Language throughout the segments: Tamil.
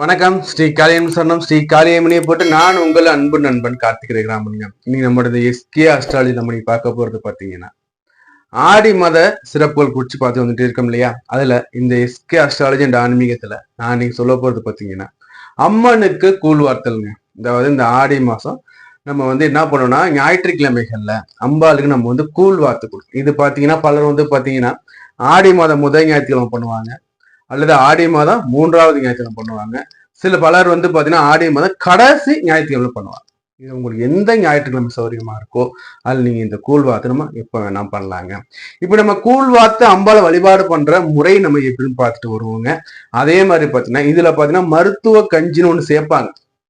வணக்கம். ஸ்ரீ காளியம் சொன்னம் ஸ்ரீ காளியம்மனியை போட்டு நான் உங்கள் அன்பு நண்பன் கார்த்திகை ராமலிங்கம் இன்னைக்கு நம்மளோட எஸ்கே அஸ்ட்ராலஜி நம்ம பார்க்க போறது பாத்தீங்கன்னா ஆடி மத சிறப்புகள் குறிச்சு பார்த்து வந்துட்டு இருக்கோம் இல்லையா? அதுல இந்த எஸ்கே அஸ்ட்ராலஜி அண்ட் ஆன்மீகத்துல நான் இன்னைக்கு சொல்ல போறது பாத்தீங்கன்னா அம்மனுக்கு கூழ் வார்த்தலுங்க அதாவது இந்த ஆடி மாசம் நம்ம வந்து என்ன பண்ணோம்னா ஞாயிற்றுக்கிழமைகள்ல அம்பாளுக்கு நம்ம வந்து கூழ் வார்த்து கொடுக்கணும். இது பாத்தீங்கன்னா பலர் வந்து பாத்தீங்கன்னா ஆடி மாதம் முதல் ஞாயிற்றுக்கிழமை பண்ணுவாங்க. அல்லது ஆடி மாதம் மூன்றாவது ஞாயிற்றுக்கிழமை பண்ணுவாங்க. சில பலர் வந்து பார்த்தீங்கன்னா ஆடி மாதம் கடைசி ஞாயிற்றுக்கிழமை பண்ணுவாங்க. இது உங்களுக்கு எந்த ஞாயிற்றுக்கிழமை சௌரியமா இருக்கோ அதில் நீங்க இந்த கூழ்வாத்து நம்ம எப்போ வேணாம் பண்ணலாங்க. இப்போ நம்ம கூழ் வாத்து அம்பால வழிபாடு பண்ற முறை நம்ம எப்படின்னு பார்த்துட்டு வருவோங்க. அதே மாதிரி பார்த்தீங்கன்னா இதுல பார்த்தீங்கன்னா மருத்துவ கஞ்சின்னு ஒன்று சேர்ப்பாங்க.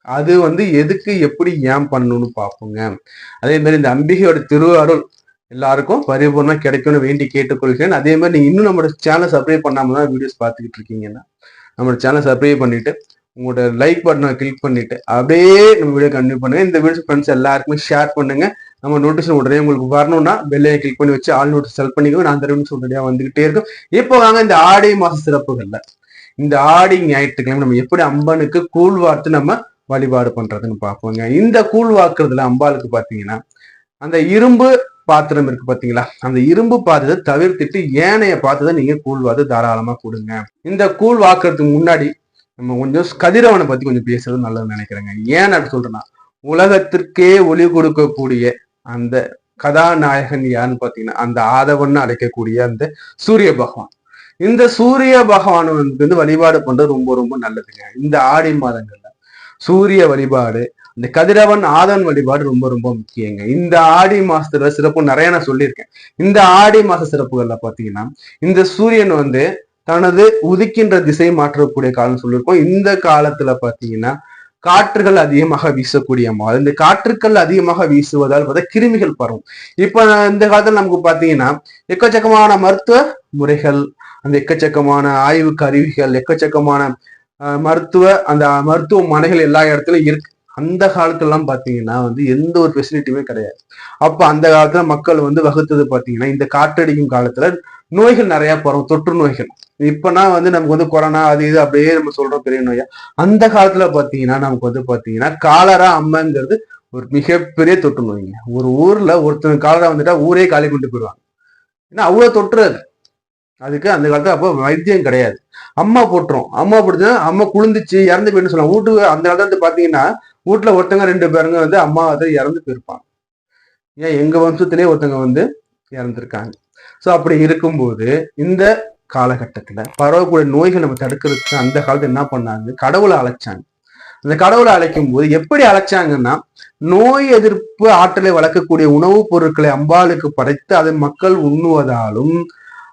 அது வந்து எதுக்கு எப்படி ஏன் பண்ணணும்னு பார்ப்போங்க. அதே மாதிரி இந்த அம்பிகையோட திருவாரூர் எல்லாருக்கும் பரிபூர்ணமாக கிடைக்கும்னு வேண்டி கேட்டுக்கொள்கிறேன். அதே மாதிரி நீங்கள் இன்னும் நம்மளோட சேனல் சப்ஸ்கிரைப் பண்ணாமல் தான் வீடியோஸ் பார்த்துக்கிட்டு இருக்கீங்கன்னா நம்மளோட சேனல் சப்ஸ்கிரைப் பண்ணிவிட்டு உங்களோட லைக் பட்டனை கிளிக் பண்ணிவிட்டு அப்படியே நம்ம வீடியோ கண்டினியூ பண்ணுங்கள் இந்த வீடியோ ஃப்ரெண்ட்ஸ் எல்லாருக்குமே ஷேர் பண்ணுங்க. நம்ம நோட்டீஸ் உடனே உங்களுக்கு வரணும்னா பெல்லையை கிளிக் பண்ணி வச்சு ஆல் நோட்டீஸ் செல் பண்ணிக்கோ நான் அந்த உடனடியாக வந்துகிட்டே இருக்கும். இப்போ வாங்க இந்த ஆடி மாத சிறப்புகள்ல. இந்த ஆடி ஞாயிற்றுக்கிழமை நம்ம எப்படி அம்பனுக்கு கூழ் வார்த்து நம்ம வழிபாடு பண்றதுன்னு பார்ப்போங்க. இந்த கூழ் வாக்குறதுல அம்பாளுக்கு பாத்தீங்கன்னா அந்த இரும்பு பாத்திரம் இருக்கு பாத்தீங்களா? அந்த இரும்பு பாத்திரத்தை தவிர்த்துட்டு ஏனைய பாத்திரத்தை நீங்க கூழ்வாது தாராளமா கொடுங்க. இந்த கூழ் வாக்குறதுக்கு முன்னாடி நம்ம கொஞ்சம் கதிரவனை பத்தி கொஞ்சம் பேசுறது நல்லதுன்னு நினைக்கிறேங்க. ஏன் அப்படி சொல்றேன்னா உலகத்திற்கே ஒளி கொடுக்கக்கூடிய அந்த கதாநாயகன் யாருன்னு பாத்தீங்கன்னா அந்த ஆதவன் அழைக்கக்கூடிய அந்த சூரிய பகவான். இந்த சூரிய பகவான் வந்து வழிபாடு பண்றது ரொம்ப ரொம்ப நல்லதுங்க. இந்த ஆடி மாதங்கள்ல சூரிய வழிபாடு இந்த கதிரவன் ஆதவன் வழிபாடு ரொம்ப ரொம்ப முக்கியங்க. இந்த ஆடி மாசத்துல சிறப்பு நிறைய நான் சொல்லியிருக்கேன். இந்த ஆடி மாச சிறப்புகள்ல பாத்தீங்கன்னா இந்த சூரியன் வந்து தனது உதிக்கின்ற திசை மாற்றக்கூடிய காலம் சொல்லியிருக்கோம். இந்த காலத்துல பாத்தீங்கன்னா காற்றுகள் அதிகமாக வீசக்கூடிய மாதம். இந்த காற்றுக்கள் அதிகமாக வீசுவதால் பார்த்தா கிருமிகள் பரவும். இப்ப இந்த காலத்துல நமக்கு பாத்தீங்கன்னா எக்கச்சக்கமான மருத்துவ முறைகள் அந்த எக்கச்சக்கமான ஆய்வு கருவிகள் எக்கச்சக்கமான மருத்துவ அந்த மருத்துவமனைகள் எல்லா இடத்துலயும் இருக்கு. அந்த காலத்துலலாம் பாத்தீங்கன்னா வந்து எந்த ஒரு ஃபெசிலிட்டியுமே கிடையாது. அப்ப அந்த காலத்துல மக்கள் வந்து வகுத்தது பாத்தீங்கன்னா இந்த காற்றடிக்கும் காலத்துல நோய்கள் நிறைய பரவும் தொற்று நோய்கள். இப்பனா வந்து நமக்கு வந்து கொரோனா அது இது அப்படியே நம்ம சொல்றோம் பெரிய நோயா. அந்த காலத்துல பாத்தீங்கன்னா நமக்கு வந்து பாத்தீங்கன்னா காலரா அம்மங்கிறது ஒரு மிகப்பெரிய தொற்று நோய்ங்க. ஒரு ஊர்ல ஒருத்தன் காலரா வந்துட்டா ஊரே காலி கொண்டு போயிடுவாங்க. ஏன்னா அவ்வளவு தொற்று அது. அதுக்கு அந்த காலத்துல அப்போ வைத்தியம் கிடையாது. அம்மா போட்டுரும். அம்மா போட்டுச்சுன்னா அம்மா குளிந்துச்சு இறந்து போயிட்டு சொல்லலாம் வீட்டுக்கு அந்த காலத்துல வந்து பாத்தீங்கன்னா வீட்டுல ஒருத்தங்க ரெண்டு பேருங்க வந்து அம்மா வந்து இறந்து போயிருப்பாங்க. ஏன்? எங்க வம்சத்திலே ஒருத்தங்க வந்து இறந்துருக்காங்க. சோ அப்படி இருக்கும்போது இந்த காலகட்டத்துல பரவக்கூடிய நோய்கள் நம்ம தடுக்கிறதுக்கு அந்த காலத்துல என்ன பண்ணாங்க? கடவுளை அழைச்சாங்க. அந்த கடவுளை அழைக்கும் போது எப்படி அழைச்சாங்கன்னா நோய் எதிர்ப்பு ஆற்றலை வளர்க்கக்கூடிய உணவுப் பொருட்களை அம்பாளுக்கு படைத்து அதை மக்கள் உண்ணுவதாலும்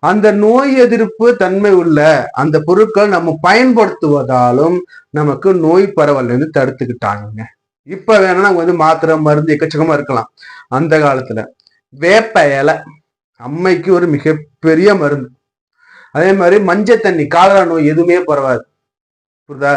அந்த நோய் எதிர்ப்பு தன்மை உள்ள அந்த பொருட்கள் நம்ம பயன்படுத்துவதாலும் நமக்கு நோய் பரவல் இருந்து தடுத்துக்கிட்டாங்க. இப்ப வேணா நமக்கு வந்து மாத்திரை மருந்து எக்கச்சக்கமா இருக்கலாம். அந்த காலத்துல வேப்ப இலை அம்மைக்கு ஒரு மிகப்பெரிய மருந்து. அதே மாதிரி மஞ்சள் தண்ணி காலரா நோய் எதுவுமே பரவாது. புரியுதா?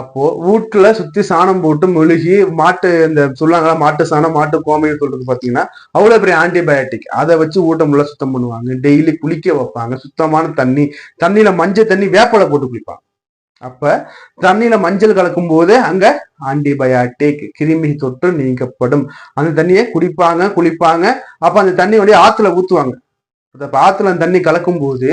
அப்போ வீட்டுல சுத்தி சாணம் போட்டு மெழுகி மாட்டு இந்த சொல்லுவாங்களா மாட்டு சாணம் மாட்டு கோமைன்னு சொல்றது பாத்தீங்கன்னா அவ்வளவு பெரிய ஆன்டிபயோட்டிக் அதை வச்சு ஊட்டம் உள்ள சுத்தம் பண்ணுவாங்க. டெய்லி குளிக்க வைப்பாங்க. சுத்தமான தண்ணி தண்ணியில மஞ்சள் தண்ணி வேப்பலை போட்டு குளிப்பாங்க. அப்ப தண்ணியில மஞ்சள் கலக்கும் போது அங்க ஆன்டிபயாட்டிக் கிருமி தொற்று நீக்கப்படும். அந்த தண்ணியை குடிப்பாங்க குளிப்பாங்க. அப்ப அந்த தண்ணி வழியா ஆத்துல ஊத்துவாங்க. ஆத்துல அந்த தண்ணி கலக்கும் போது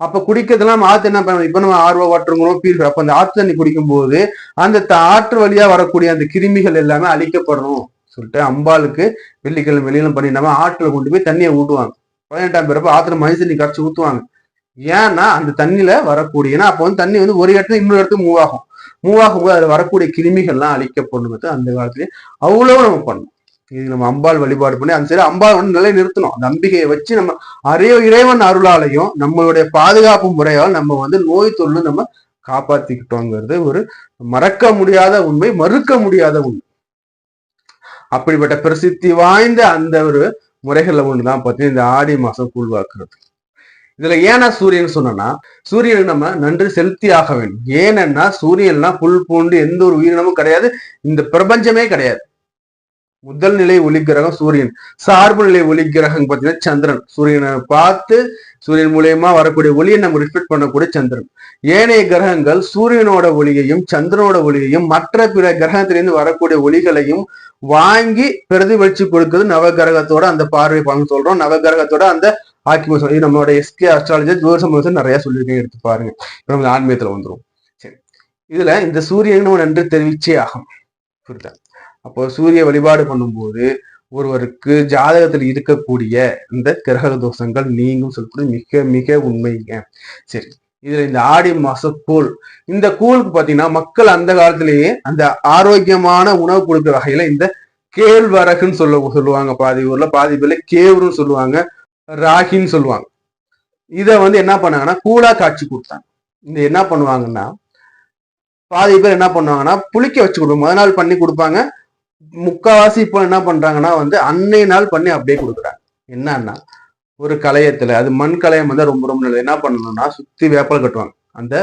அப்ப குடிக்கிறதுலாம் ஆத்து என்ன பண்ணுவோம் இப்ப நம்ம ஆர்வ வாட்டருங்களோ பீர்கள் அப்ப அந்த ஆற்று தண்ணி குடிக்கும் போது அந்த த- ஆற்று வழியா வரக்கூடிய அந்த கிருமிகள் எல்லாமே அழிக்கப்படணும். சொல்லிட்டு அம்பாளுக்கு வெள்ளிக்கிழமை வெளியிலும் பண்ணி நம்ம ஆற்றுல கொண்டு போய் தண்ணியை ஊட்டுவாங்க. பதினெட்டாம் பிறப்பு ஆத்துல மனுஷ தண்ணி கரைச்சி ஊத்துவாங்க. ஏன்னா அந்த தண்ணியில வரக்கூடிய ஏன்னா அப்போ வந்து தண்ணி வந்து ஒரு இடத்துல இன்னொரு இடத்துக்கு மூவ் ஆகும். மூவ் ஆகும்போது அதுல வரக்கூடிய கிருமிகள்லாம் அழிக்கப்படணும் அந்த காலத்துலயே அவ்வளவு நம்ம பண்ணணும். இது நம்ம அம்பாள் வழிபாடு பண்ணி அந்த சரி அம்பாள் வந்து நிலை நிறுத்தணும் அந்த அம்பிகையை வச்சு நம்ம அரிய இறைவன் அருளாலையும் நம்மளுடைய பாதுகாப்பு முறையால் நம்ம வந்து நோய் தொழிலும் நம்ம காப்பாத்திக்கிட்டோங்கிறது ஒரு மறக்க முடியாத உண்மை மறுக்க முடியாத உண்மை. அப்படிப்பட்ட பிரசித்தி வாய்ந்த அந்த ஒரு முறைகள்ல ஒண்ணுதான் பார்த்தீங்கன்னா இந்த ஆடி மாசம் கூழ்வாக்குறது இதுல ஏன்னா சூரியன் சொன்னோம்னா சூரியனுக்கு நம்ம நன்றி செலுத்தி ஆக வேண்டும். ஏனென்னா சூரியன்னா புல் பூண்டு எந்த ஒரு உயிரினமும் கிடையாது. இந்த பிரபஞ்சமே கிடையாது. முதல் நிலை ஒளி கிரகம் சூரியன். சார்பு நிலை ஒளி கிரகம் பார்த்தீங்கன்னா சந்திரன். சூரியனை பார்த்து சூரியன் மூலியமா வரக்கூடிய ஒளியை நம்ம ரிஃப்ளெக்ட் பண்ணக்கூடிய சந்திரன். ஏனைய கிரகங்கள் சூரியனோட ஒளியையும் சந்திரனோட ஒளியையும் மற்ற பிற கிரகத்திலிருந்து வரக்கூடிய ஒளிகளையும் வாங்கி பிரதிபலிச்சு கொடுக்குறது நவகிரகத்தோட அந்த பார்வை பலன் சொல்றோம். நவகிரகத்தோட அந்த ஆக்கிம இது நம்மளோட எஸ்கே அஸ்ட்ராலஜர் ஜோதிசம் நிறைய சொல்லியிருக்கேன். எடுத்து பாருங்க. நம்ம ஆன்மீகத்துல வந்துரும். சரி. இதுல இந்த சூரியன் நம்ம நன்றி தெரிவிச்சே ஆகும் புரியுதா? அப்போ சூரிய வழிபாடு பண்ணும்போது ஒருவருக்கு ஜாதகத்தில் இருக்கக்கூடிய இந்த கிரக தோஷங்கள் நீங்கும் சொல்றது மிக மிக உண்மைங்க. சரி. இதுல இந்த ஆடி மாச கூழ். இந்த கூழுக்கு பாத்தீங்கன்னா மக்கள் அந்த காலத்திலேயே அந்த ஆரோக்கியமான உணவு கொடுக்குற வகையில இந்த கேழ்வரகுன்னு சொல்ல சொல்லுவாங்க. பாதி ஊர்ல பாதி பேர்ல கேவுருன்னு சொல்லுவாங்க ராகின்னு சொல்லுவாங்க. இத வந்து என்ன பண்ணாங்கன்னா கூழா காட்சி கொடுத்தாங்க. இந்த என்ன பண்ணுவாங்கன்னா பாதி பேர் என்ன பண்ணுவாங்கன்னா புளிக்க வச்சு கொடுப்பாங்க. முத நாள் பண்ணி கொடுப்பாங்க. முக்காவாசி இப்போ என்ன பண்றாங்கன்னா வந்து அன்னை நாள் பண்ணி அப்படியே கொடுக்குறாங்க. என்னன்னா ஒரு கலையத்துல அது மண் கலையம் வந்து ரொம்ப ரொம்ப நல்லது. என்ன பண்ணணும்னா சுத்தி வேப்பலை கட்டுவாங்க. அந்த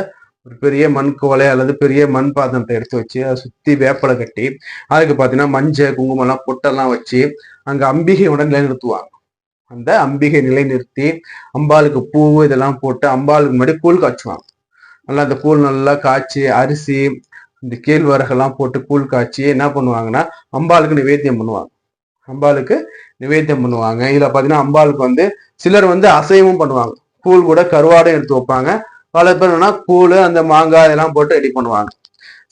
ஒரு பெரிய மண் கோலை அல்லது பெரிய மண் பாத்திரத்தை எடுத்து வச்சு அதை சுத்தி வேப்பலை கட்டி அதுக்கு பார்த்தீங்கன்னா மஞ்சள் குங்குமம்லாம் பொட்டெல்லாம் வச்சு அங்க அம்பிகையோட நிலைநிறுத்துவாங்க. அந்த அம்பிகை நிலைநிறுத்தி அம்பாளுக்கு பூ இதெல்லாம் போட்டு அம்பாளுக்கு முன்னாடி கூழ் காய்ச்சுவாங்க. நல்லா அந்த கூழ் நல்லா காய்ச்சி அரிசி இந்த கேழ்வரகெல்லாம் போட்டு கூழ் காய்ச்சி என்ன பண்ணுவாங்கன்னா அம்பாளுக்கு நிவேத்தியம் பண்ணுவாங்க. அம்பாளுக்கு நிவேத்தியம் பண்ணுவாங்க. இதில் பார்த்தீங்கன்னா அம்பாளுக்கு வந்து சிலர் வந்து அசைவமும் பண்ணுவாங்க. கூழ் கூட கருவாடும் எடுத்து வைப்பாங்க. பல பேர் என்னன்னா கூழ் அந்த மாங்காய் இதெல்லாம் போட்டு ரெடி பண்ணுவாங்க.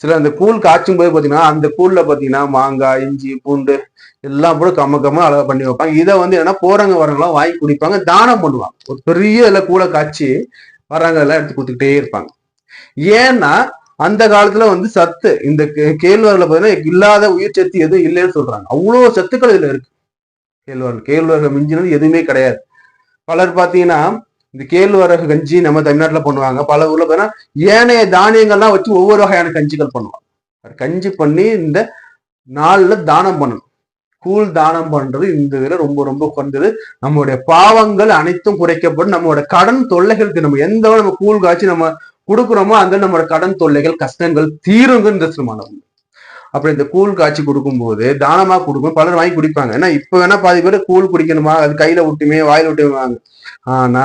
சிலர் அந்த கூழ் காய்ச்சும் போது பார்த்தீங்கன்னா அந்த கூழில் பார்த்தீங்கன்னா மாங்காய் இஞ்சி பூண்டு எல்லாம் போட்டு கம்ம கம்ம அழகாக பண்ணி வைப்பாங்க. இதை வந்து என்னன்னா போறவங்க வரவங்களாம் வாங்கி குடிப்பாங்க தானம் பண்ணுவாங்க. ஒரு பெரிய இதில் கூழை காய்ச்சி வர்றாங்க எல்லாம் எடுத்து கொடுத்துக்கிட்டே இருப்பாங்க. ஏன்னா அந்த காலத்துல வந்து சத்து இந்த கே- கேழ்வரகுல பாத்தீங்கன்னா இல்லாத உயிர் சத்து எதுவும் இல்லைன்னு சொல்றாங்க. அவ்வளவு சத்துக்கள் இதுல இருக்கு. கேழ்வரகு கேழ்வரகு மிஞ்சினது எதுவுமே கிடையாது. பலர் பாத்தீங்கன்னா இந்த கேழ்வரகு கஞ்சி நம்ம தமிழ்நாட்டுல பண்ணுவாங்க. பல ஊர்ல பாத்தீங்கன்னா ஏனைய தானியங்கள்லாம் வச்சு ஒவ்வொரு வகையான கஞ்சிகள் பண்ணுவாங்க. கஞ்சி பண்ணி இந்த நாள்ல தானம் பண்ணணும். கூழ் தானம் பண்றது இந்த இதுல ரொம்ப ரொம்ப குறைந்தது நம்மளுடைய பாவங்கள் அனைத்தும் குறைக்கப்படும். நம்மளோட கடன் தொல்லைகளுக்கு நம்ம எந்த நம்ம கூழ் காய்ச்சி நம்ம கொடுக்குறோமோ அந்த நம்மளோட கடன் தொல்லைகள் கஷ்டங்கள் தீருங்கிற உண்மை அப்புறம் இந்த கூழ் காய்ச்சி கொடுக்கும்போது தானமா கொடுக்கும் பலர் வாங்கி குடிப்பாங்க. ஏன்னா இப்ப வேணா பாதி பேர் கூழ் குடிக்கணுமா? அது கையில ஒட்டுமே வாயில ஒட்டுவாங்க ஆனா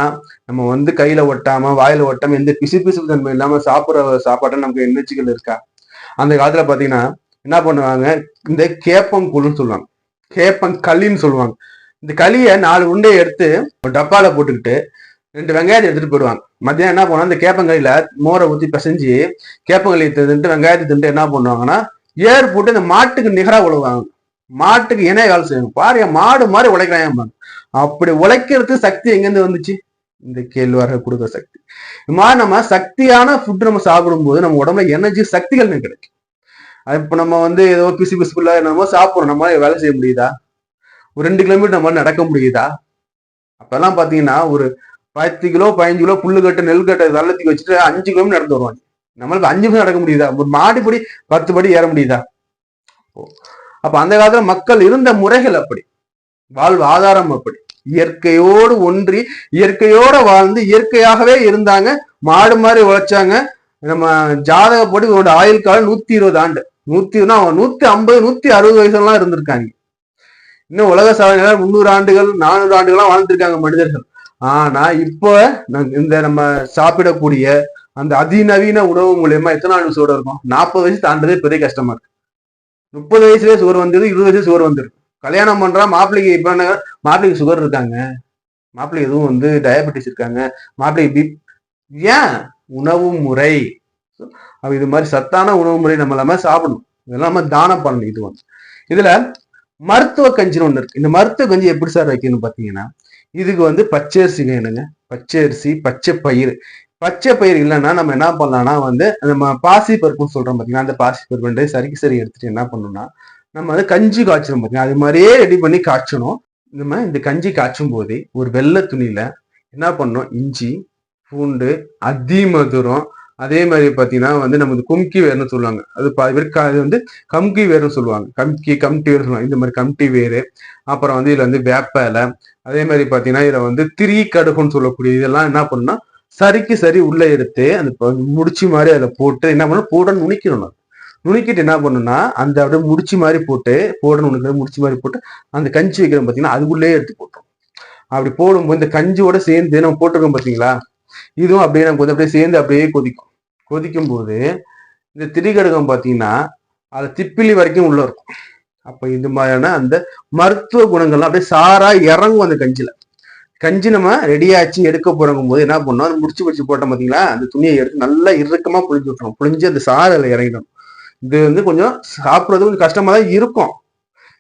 நம்ம வந்து கையில ஒட்டாம வாயில ஒட்டாம எந்த பிசு பிசு தன்மை இல்லாம சாப்பிடுற சாப்பாட்டை நமக்கு எண்ணச்சிகள் இருக்கா? அந்த காலத்துல பாத்தீங்கன்னா என்ன பண்ணுவாங்க? இந்த கேப்பங்கூழ்னு சொல்லுவாங்க. கேப்பங்களின்னு சொல்லுவாங்க. இந்த களியை நாலு உண்டையை எடுத்து டப்பால போட்டுக்கிட்டு ரெண்டு வெங்காயத்தை எடுத்துட்டு போயிடுவாங்க. மத்தியானம் என்ன பண்ணுவாங்க அந்த கேப்பங்களில மோரை ஊத்தி பிசைஞ்சு கேப்பங்களி தின்ட்டு வெங்காயத்தை தின்ட்டு என்ன பண்ணுவாங்கன்னா ஏர் போட்டு இந்த மாட்டுக்கு நிகராக உழுவாங்க மாட்டுக்கு இணைய வேலை செய்வாங்க பாரு மாடு மாதிரி உழைக்கிறாங்க அப்படி உழைக்கிறதுக்கு சக்தி எங்கேருந்து வந்துச்சு? இந்த கேழ்வரகு கொடுக்குற சக்தி. இது மாதிரி நம்ம சக்தியான ஃபுட் நம்ம சாப்பிடும்போது நம்ம உடம்புல எனர்ஜி சக்திகள் கிடைக்கும். அது இப்போ நம்ம வந்து ஏதோ பிசு பிசுப்புல என்னமோ சாப்பிட்றோம். நம்ம வேலை செய்ய முடியுதா? ஒரு ரெண்டு கிலோமீட்டர் நம்ம நடக்க முடியுதா? அப்பெல்லாம் பார்த்தீங்கன்னா ஒரு பத்து கிலோ பதினஞ்சு கிலோ புல்லு கட்டு நெல் கட்டை தள்ளத்துக்கு வச்சுட்டு அஞ்சு கிலோமீட்டர் நடந்து வருவாங்க. நம்மளுக்கு அஞ்சு நிமிஷம் நடக்க முடியுதா? ஒரு மாடி படி பத்து படி ஏற முடியுதா? அப்போ அப்ப அந்த காலத்துல மக்கள் இருந்த முறைகள் அப்படி. வாழ்வு ஆதாரம் அப்படி. இயற்கையோடு ஒன்றி இயற்கையோட வாழ்ந்து இயற்கையாகவே இருந்தாங்க. மாடு மாதிரி உழைச்சாங்க நம்ம ஜாதகப்படி இவரோட ஆயுள் காலம் நூத்தி இருபது ஆண்டு. நூத்தி நூத்தி ஐம்பது நூத்தி அறுபது வயசுலாம் இருந்திருக்காங்க. இன்னும் உலக சாதனை முந்நூறு ஆண்டுகள் நானூறு ஆண்டுகள்லாம் வாழ்ந்திருக்காங்க மனிதர்கள். ஆனா இப்போ இந்த நம்ம சாப்பிடக்கூடிய அந்த அதிநவீன உணவு மூலியமா எத்தனை நாள் சுவர் இருக்கும்? நாற்பது வயசு தாண்டதே பெரிய கஷ்டமா இருக்கு. முப்பது வயசுலயே சோறு வந்துருது இருபது வயசு சோறு வந்துருக்கு கல்யாணம் பண்றா மாப்பிள்ளைக்கு இப்ப என்ன மாப்பிள்ளைக்கு சுகர் இருக்காங்க. மாப்பிள்ளை எதுவும் வந்து டயபெட்டிஸ் இருக்காங்க. மாப்பிள்ளைக்கு பி ஏன்? உணவு முறை. இது மாதிரி சத்தான உணவு முறை நம்ம எல்லாமே சாப்பிடணும். இதெல்லாம் நம்ம தானம் பண்ணணும் இது வந்து. இதுல மருத்துவ கஞ்சின்னு ஒண்ணு இருக்கு. இந்த மருத்துவ கஞ்சி எப்படி சார் வைக்கணும்னு பாத்தீங்கன்னா இதுக்கு வந்து பச்சரிசி வேணுங்க பச்சரிசி பச்சை பயிர் பச்சை பயிர் இல்லைன்னா நம்ம என்ன பண்ணலாம்னா வந்து நம்ம பாசி பருப்புன்னு சொல்றோம் பார்த்தீங்கன்னா அந்த பாசி பருப்பு சரிக்கு சரி எடுத்துட்டு என்ன பண்ணணும்னா நம்ம வந்து கஞ்சி காய்ச்சணும் பார்த்தீங்கன்னா அது மாதிரியே ரெடி பண்ணி காய்ச்சணும். நம்ம இந்த கஞ்சி காய்ச்சும் போதே ஒரு வெள்ளை துணியில என்ன பண்ணணும்? இஞ்சி பூண்டு அதிமதுரம் அதே மாதிரி பார்த்தீங்கன்னா வந்து நமக்கு கும்கி வேர்னு சொல்லுவாங்க. அது விற்கா அது வந்து கம்கி வேர்னு சொல்லுவாங்க. கம்கி கம்டி வேர் சொல்லுவாங்க. இந்த மாதிரி கம்டி வேறு அப்புறம் வந்து இதில் வந்து வேப்ப இலை. அதே மாதிரி பார்த்தீங்கன்னா இதில் வந்து திரி கடுகுன்னு சொல்லக்கூடிய இதெல்லாம் என்ன பண்ணுன்னா சரிக்கு சரி உள்ளே எடுத்து அந்த முடிச்சு மாதிரி அதில் போட்டு என்ன பண்ணணும்? போட நுணிக்கணும். நுணுக்கிட்டு என்ன பண்ணுன்னா அந்த அப்படியே முடிச்சு மாதிரி போட்டு போட நுணுக்கிற முடிச்சு மாதிரி போட்டு அந்த கஞ்சி வைக்கிறோம் பார்த்தீங்கன்னா அதுக்குள்ளேயே எடுத்து போட்டோம் அப்படி போடும்போது இந்த கஞ்சியோட சேர்ந்து நம்ம போட்டிருக்கோம் பார்த்தீங்களா? இதுவும் அப்படியே நமக்கு வந்து அப்படியே சேர்ந்து அப்படியே கொதிக்கும். கொதிக்கும் போது இந்த திரிகடுகம் பார்த்தீங்கன்னா அது திப்பிலி வரைக்கும் உள்ள இருக்கும். அப்ப இந்த மாதிரியான அந்த மருத்துவ குணங்கள்லாம் அப்படியே சாரா இறங்கும் அந்த கஞ்சில கஞ்சி நம்ம ரெடி ஆச்சு எடுக்க போறங்கும் போது என்ன பண்ணோம் அது முடிச்சு வச்சு போட்டோம் பாத்தீங்களா அந்த துணியை எடுத்து நல்லா இறுக்கமா புளிஞ்சு விட்டுரும் புளிஞ்சு அந்த சாறு அதில் இறங்கிடும். இது வந்து கொஞ்சம் சாப்பிட்றது கொஞ்சம் கஷ்டமா தான் இருக்கும்.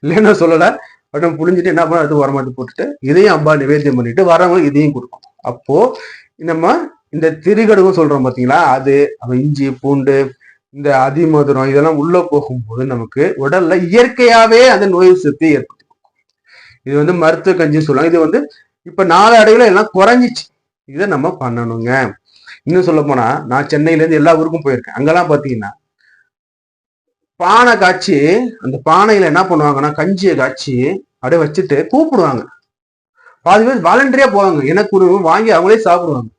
இல்லைன்னு சொல்லல. பட் நம்ம புளிஞ்சிட்டு என்ன பண்ணோம் அது வரமாட்டு போட்டுட்டு இதையும் அம்பா நிவேத்தியம் பண்ணிட்டு வரவங்க இதையும் கொடுக்கும். அப்போ நம்ம இந்த திரிகடுகம் சொல்றோம் பாத்தீங்களா? அது இஞ்சி பூண்டு இந்த அதிமதுரம் இதெல்லாம் உள்ள போகும்போது நமக்கு உடல்ல இயற்கையாவே அந்த நோய் சக்தி ஏற்படுத்தி இது வந்து மருத்துவ கஞ்சின்னு சொல்லுவாங்க. இது வந்து இப்ப நாலு அடையில எல்லாம் குறைஞ்சிச்சு. இதை நம்ம பண்ணணுங்க. இன்னும் சொல்ல போனா நான் சென்னையில இருந்து எல்லா ஊருக்கும் போயிருக்கேன். அங்கெல்லாம் பாத்தீங்கன்னா பானை காய்ச்சி அந்த பானையில என்ன பண்ணுவாங்கன்னா கஞ்சியை காய்ச்சி அப்படியே வச்சுட்டு கூப்பிடுவாங்க. பாதி பேர் வாலண்டரியா போவாங்க. எனக்கு வாங்கி அவங்களே சாப்பிடுவாங்க.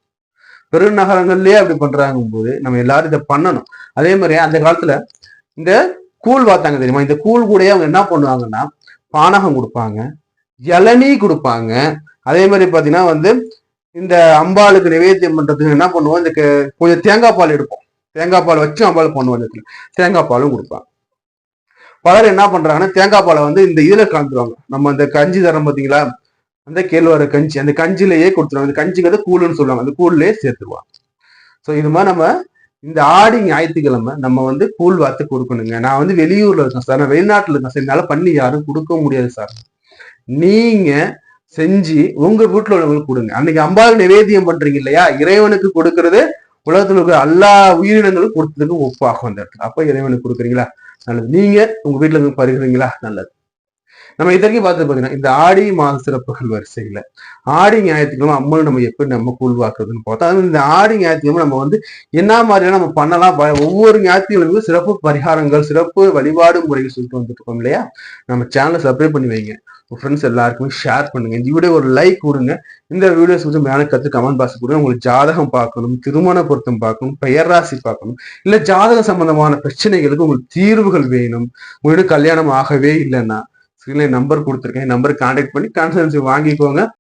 பெருநகரங்கள்லயே அப்படி பண்றாங்க போது நம்ம எல்லாரும் இதை பண்ணணும். அதே மாதிரி அந்த காலத்துல இந்த கூழ் பார்த்தாங்க தெரியுமா? இந்த கூழ் கூடயே அவங்க என்ன பண்ணுவாங்கன்னா பானகம் கொடுப்பாங்க இளநீ கொடுப்பாங்க. அதே மாதிரி பாத்தீங்கன்னா வந்து இந்த அம்பாளுக்கு நிவேத்தியம் பண்றதுக்கு என்ன பண்ணுவோம்? இந்த கொஞ்சம் தேங்காய் பால் எடுப்போம். தேங்காய் பால் வச்சு அம்பாள் பண்ணுவோம் தேங்காய் பாலும் கொடுப்பாங்க. பலர் என்ன பண்றாங்கன்னா தேங்காய் பாலை வந்து இந்த இதுல கலந்துருவாங்க. நம்ம இந்த கஞ்சி தரம் பாத்தீங்களா அந்த கேழ்வர கஞ்சி அந்த கஞ்சிலேயே கொடுத்துருவாங்க. அந்த கஞ்சிங்கிறத கூழுன்னு சொல்லுவாங்க. அந்த கூழ்லயே சேர்த்துருவாங்க. ஸோ இது மாதிரி நம்ம இந்த ஆடி ஞாயிற்றுக்கிழமை நம்ம வந்து கூழ் வார்த்தை கொடுக்கணுங்க. நான் வந்து வெளியூர்ல இருக்கேன் சார். நான் வெளிநாட்டில் இருக்கேன் சார். என்னால் பண்ணி யாரும் கொடுக்க முடியாது சார். நீங்க செஞ்சு உங்க வீட்டில் உள்ளவங்களுக்கு கொடுங்க. அன்னைக்கு அம்பாள் நிவேதியம் பண்றீங்க இல்லையா? இறைவனுக்கு கொடுக்கறது உலகத்தில் இருக்கிற எல்லா உயிரினங்களும் கொடுத்ததுக்கு ஒப்பாகும் அந்த இடத்துல. அப்ப இறைவனுக்கு கொடுக்குறீங்களா? நல்லது. நீங்க உங்க வீட்டுல இருந்து பருகிறீங்களா? நல்லது. நம்ம இது வரைக்கும் பார்த்து பார்த்தீங்கன்னா இந்த ஆடி மாத சிறப்புகள் வரிசையில ஆடி ஞாயிற்றுக்கிழமை அம்மனை நம்ம எப்படி நம்ம உருவாக்குறதுன்னு பார்த்தா இந்த ஆடி ஞாயிற்றுக்கிழமை நம்ம வந்து என்ன மாதிரியான நம்ம பண்ணலாம் ப- ஒவ்வொரு ஞாயிற்றுக்கிழமையும் சிறப்பு பரிகாரங்கள் சிறப்பு வழிபாடு முறைகள் சொல்லிட்டு வந்துட்டு இருக்கோம் இல்லையா? நம்ம சேனலை சப்ஸ்கிரைப் பண்ணி வைங்க. ஃப்ரெண்ட்ஸ் எல்லாருக்குமே ஷேர் பண்ணுங்க. இந்த வீடியோ ஒரு லைக் கொடுங்க. இந்த வீடியோஸ் கொஞ்சம் மேலே கற்று கமெண்ட் பாக்ஸ் கொடுங்க. உங்களுக்கு ஜாதகம் பார்க்கணும் திருமண பொருத்தம் பார்க்கணும் பெயர் ராசி பார்க்கணும் இல்லை ஜாதக சம்பந்தமான பிரச்சனைகளுக்கு உங்களுக்கு தீர்வுகள் வேணும் உங்களுக்கு கல்யாணம் ஆகவே இல்லைன்னா ஸ்கிரீன்ல நம்பர் கொடுத்துருக்கேன். நம்பர் கான்டாக்ட் பண்ணி கான்சல்சி வாங்கிக்கோங்க.